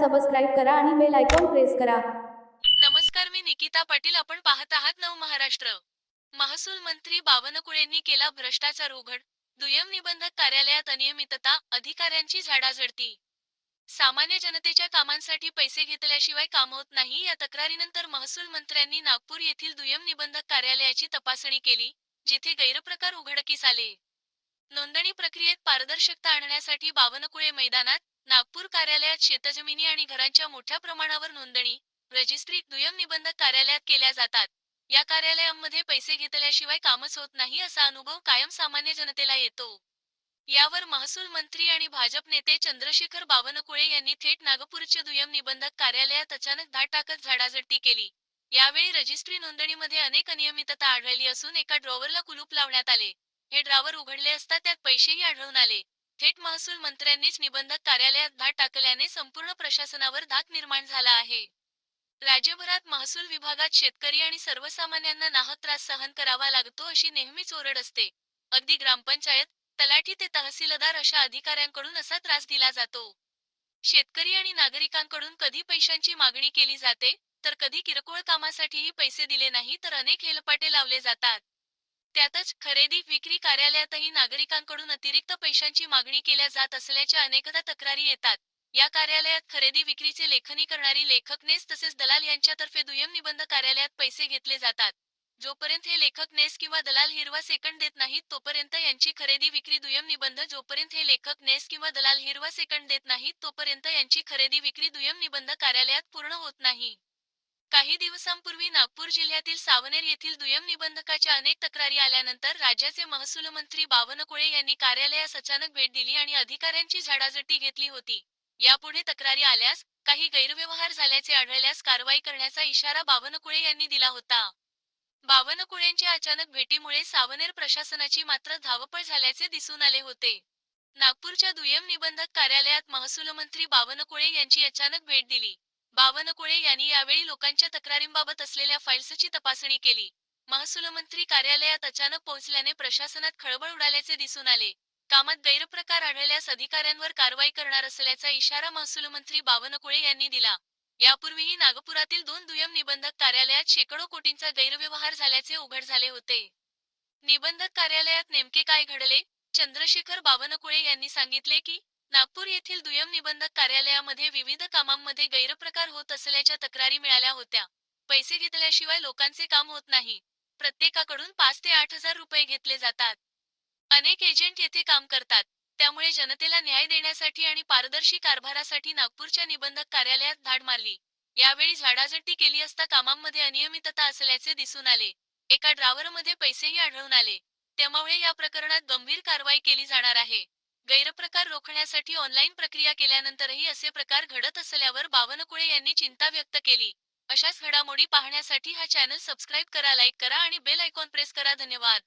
Subscribe करा आणि bell icon press करा. नमस्कार मी निकिता पाटील. आपण पाहत आहात नव महाराष्ट्र. महसूल मंत्री बावनकुळेंनी केला भ्रष्टाचार उघड. दुय्यम निबंधक कार्यालयात अनियमितता अधिकाऱ्यांची झाडाझडती. सामान्य जनतेच्या कामांसाठी पैसे घेतल्याशिवाय काम होत नाही. या तक्रारीनंतर महसूल मंत्र्यांनी नागपूर येथील दुय्यम निबंधक कार्यालयाची तपासणी केली जिथे गैरप्रकार उघडकीस आले. नोंदणी प्रक्रियेत पारदर्शकता आणण्यासाठी बावनकुळे मैदानात नागपूर कार्यालयात शेतजमिनी आणि घरांच्या मोठ्या प्रमाणावर नोंदणी रजिस्ट्री दुय्यम निबंधक कार्यालयात केल्या जातात. या कार्यालयांमध्ये पैसे घेतल्याशिवाय कामच होत नाही असा अनुभव कायम सामान्य जनतेला येतो. यावर महसूल मंत्री आणि भाजप नेते चंद्रशेखर बावनकुळे यांनी थेट नागपूरच्या दुय्यम निबंधक कार्यालयात अचानक धाड टाकत झाडाझडती केली. यावेळी रजिस्ट्री नोंदणीमध्ये अनेक अनियमितता आढळली असून एका ड्रॉवरला कुलूप लावण्यात आले. हे ड्रॉवर उघडले असता त्यात पैसेही आढळून आले. थेट महसूल मंत्र्यांनीच निबंधक कार्यालयात धाड टाकल्याने संपूर्ण प्रशासनावर धाक निर्माण झाला आहे. राज्यभरात महसूल विभागात शेतकरी आणि सर्वसामान्यांना नाहक त्रास सहन करावा लागतो अशी नेहमीच ओरड असते. अगदी ग्रामपंचायत तलाठी ते तहसीलदार अशा अधिकाऱ्यांकडून असा त्रास दिला जातो. शेतकरी आणि नागरिकांकडून कधी पैशांची मागणी केली जाते तर कधी किरकोळ कामासाठीही पैसे दिले नाही तर अनेक हेलपाटे लावले जातात. त्यातच खरेदी विक्री कार्यालयातही नागरिकांकडून अतिरिक्त पैशांची मागणी केल्या जात असल्याच्या अनेकदा तक्रारी येतात. या कार्यालयात खरेदी विक्रीचे लेखनी करणारी लेखकनेस तसेच दलाल यांच्यातर्फे दुय्यम निबंध कार्यालयात पैसे घेतले जातात. जोपर्यंत हे लेखक नेस किंवा दलाल हिरवा सेकंड देत नाहीत तोपर्यंत यांची खरेदी विक्री दुय्यम निबंध जोपर्यंत हे लेखक नेस किंवा दलाल हिरवा सेकंड देत नाहीत तोपर्यंत यांची खरेदी विक्री दुय्यम निबंध कार्यालयात पूर्ण होत नाही. काही दिवसांपूर्वी नागपूर जिल्ह्यातील सावनेर येथील दुय्यम निबंधकाच्या अनेक तक्रारी आल्यानंतर राज्याचे महसूल मंत्री बावनकुळे यांनी कार्यालयास अचानक भेट दिली आणि अधिकाऱ्यांची झाडाझटी घेतली होती. यापुढे तक्रारी आल्यास काही गैरव्यवहार झाल्याचे आढळल्यास कारवाई करण्याचा इशारा बावनकुळे यांनी दिला होता. बावनकुळेंच्या अचानक भेटीमुळे सावनेर प्रशासनाची मात्र धावपळ झाल्याचे दिसून आले होते. नागपूरच्या दुय्यम निबंधक कार्यालयात महसूल मंत्री बावनकुळे यांची अचानक भेट दिली. बावनकुळे यांनी यावेळी लोकांच्या तक्रारींबाबत असलेल्या फाईल्सची तपासणी केली. महसूल मंत्री कार्यालयात अचानक पोहोचल्याने प्रशासनात खळबळ उडाल्याचे दिसून आले. कामात गैरप्रकार आढळल्यास अधिकाऱ्यांवर कारवाई करणार असल्याचा इशारा महसूल मंत्री बावनकुळे यांनी दिला. यापूर्वीही नागपुरातील दोन दुय्यम निबंधक कार्यालयात शेकडो कोटींचा गैरव्यवहार झाल्याचे उघड झाले होते. निबंधक कार्यालयात नेमके काय घडले? चंद्रशेखर बावनकुळे यांनी सांगितले की नागपूर येथील दुय्यम निबंधक कार्यालयामध्ये विविध कामांमध्ये गैरप्रकार होत असल्याच्या तक्रारी मिळाल्या होत्या. पैसे घेतल्याशिवाय लोकांचे काम होत नाही. प्रत्येकाकडून पाच ते आठ हजार रुपये घेतले जातात. अनेक एजंट येथे काम करतात. त्यामुळे जनतेला न्याय देण्यासाठी आणि पारदर्शी कारभारासाठी नागपूरच्या निबंधक कार्यालयात धाड मारली. यावेळी झाडाझडती केली असता कामांमध्ये अनियमितता असल्याचे दिसून आले. एका ड्रावरमध्ये पैसेही आढळून आले. त्यामुळे या प्रकरणात गंभीर कारवाई केली जाणार आहे. गैरप्रकार रोखण्यासाठी ऑनलाईन प्रक्रिया केल्यानंतरही असे प्रकार घडत असल्यावर बावनकुळे यांनी चिंता व्यक्त केली. अशाच घडामोडी पाहण्यासाठी हा चॅनल सबस्क्राईब करा लाईक करा आणि बेल आयकॉन प्रेस करा. धन्यवाद.